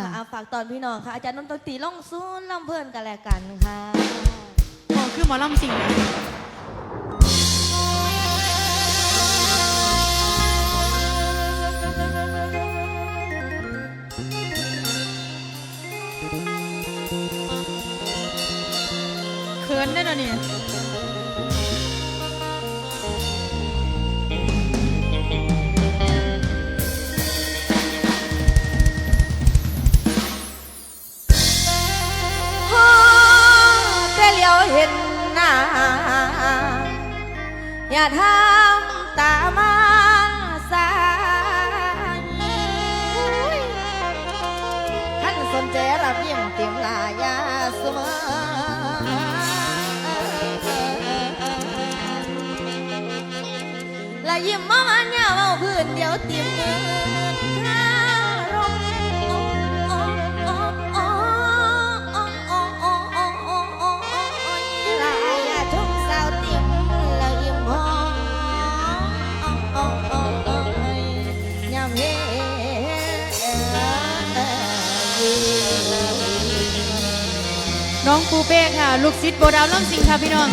ค่เอาฝากตอนพี่น้องค่ะ อาจารย์นนท์ตีล่องซูนล่ำเพลินกันแลวกันค่ะโอ้คือหมอล่ำสิงเขินได้นล้เนี่ย อย่าทำตามันสายท่านสนใจรับยิ้มเตียงลายาเสมอและยิ้มมามันยาวเอาพื้นเดียวเต็มมือ น้องปูเป้ค่ะ ลูกศิษย์โบดาวล่มสิงค่ะพี่น้อง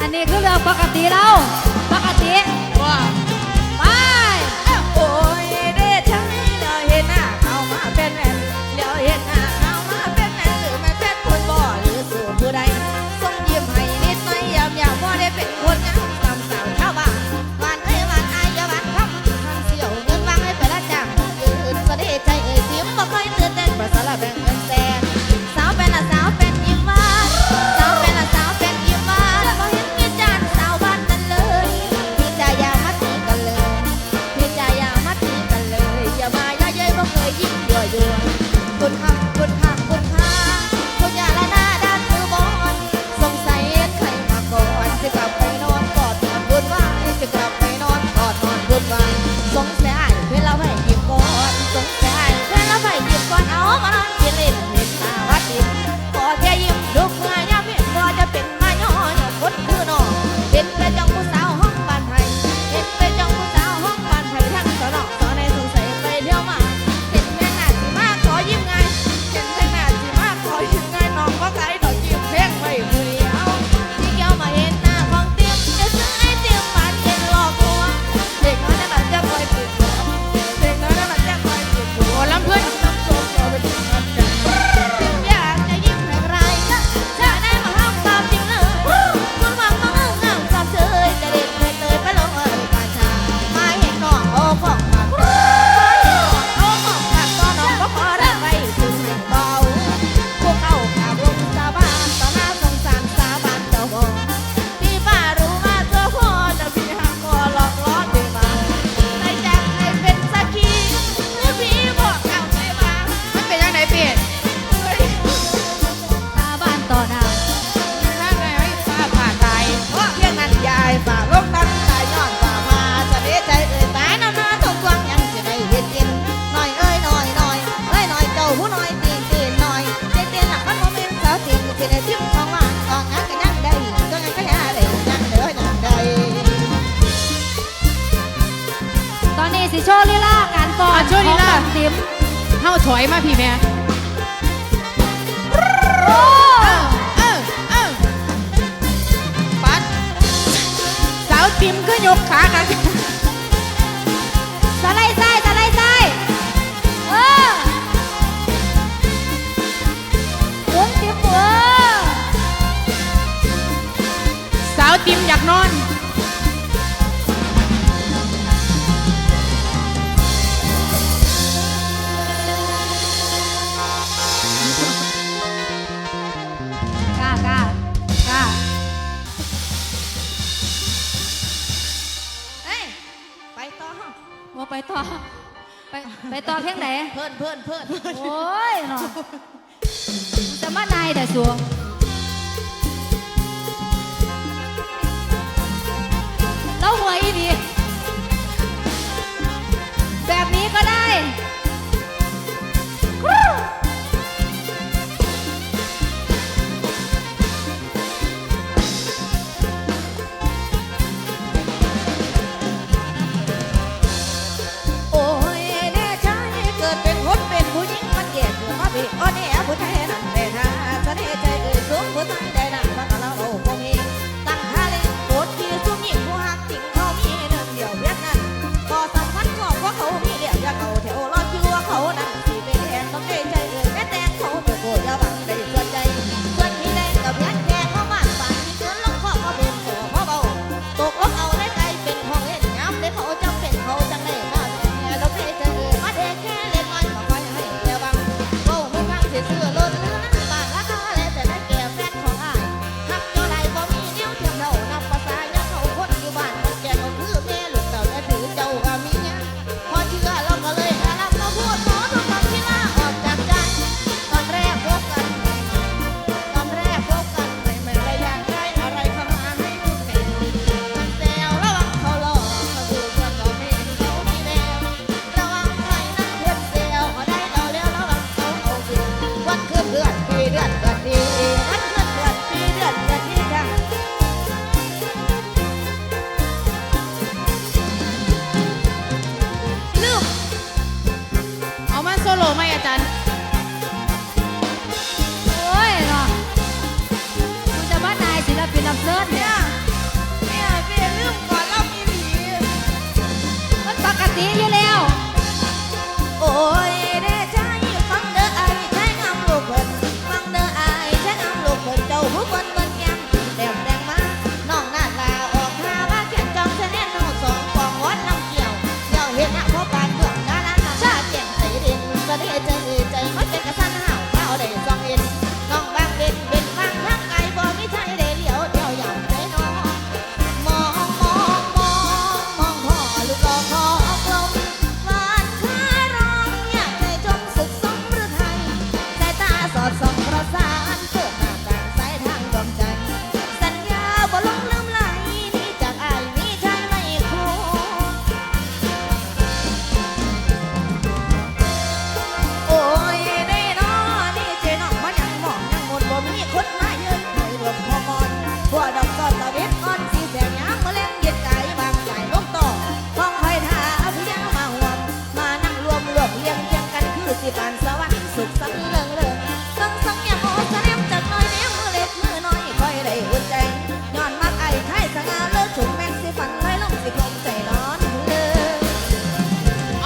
อันนี้คือเรื่องปกติแล้ว สิโชว์ลีลาการสอนอว์ลีลา ของน้อติมเฮาถอยมาพี่แม่โอ้เออาวติมก็ยกขากันสไลด์ส กล้ากล้าเอ้ยไปต่อว่าไปต่อ ไปไปต่อเพียงไหนเพื่อนเพื่อนเพื่อนโอ้ยเนาะจะมานายแต่สัว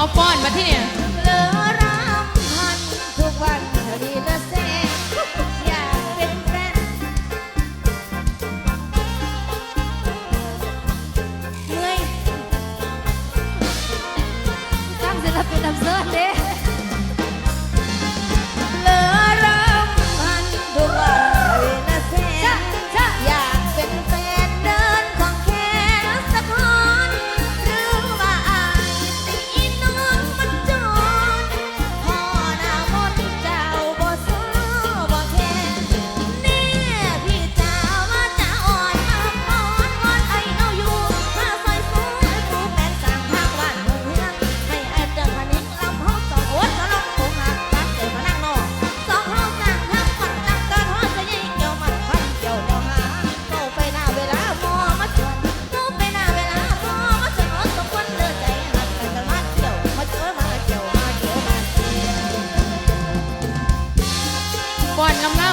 เอาป้อนมาที่เนี่ย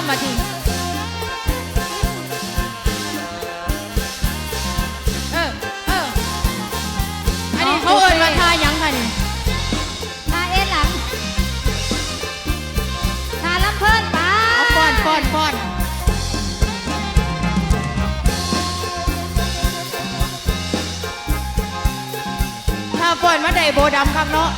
มาทีเออเอออันนี้เขาเอ่ยมาทายังค่ะนี่ทาเอ็นหลังทาลำเพิ่นป้าเอาป้อนป้อนป้อนถ้าป้อนมาได้โบดำครับเนาะ